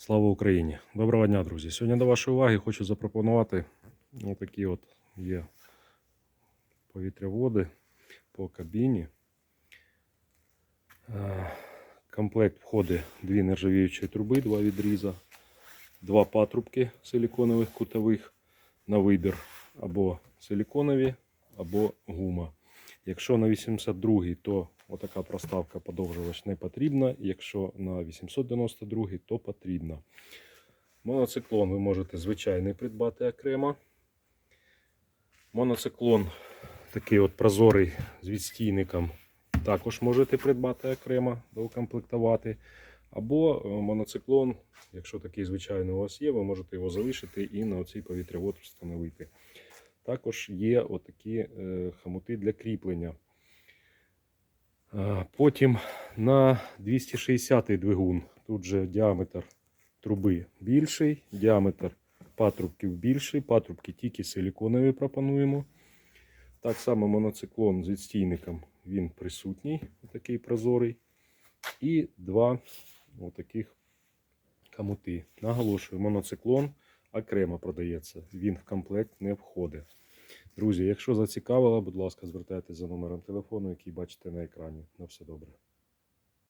Слава Україні! Доброго дня, друзі! Сьогодні до вашої уваги хочу запропонувати отакі от є повітряводи по кабіні. Е, Комплект входить дві нержавіючі труби, два відріза, два патрубки силіконових кутових на вибір або силіконові, або гума. Якщо на 82 то отака проставка подовжувач не потрібна. Якщо на 892 то потрібна. Моноциклон ви можете звичайний придбати окремо. Моноциклон такий от прозорий з відстійником також можете придбати окремо, доукомплектувати. Або е, моноциклон, якщо такий звичайний у вас є, ви можете його залишити і на оцей повітрявод встановити. Також є отакі е, хамути для кріплення. Потім на 260 двигун. Тут же діаметр труби більший, діаметр патрубків більший. Патрубки тільки силіконові пропонуємо. Так само моноциклон з відстійником він присутній, такий прозорий. І два отаких камути. Наголошую, моноциклон окремо продається. Він в комплект не входить. Друзі, якщо зацікавило, будь ласка, звертайтеся за номером телефону, який бачите на екрані. На все добре.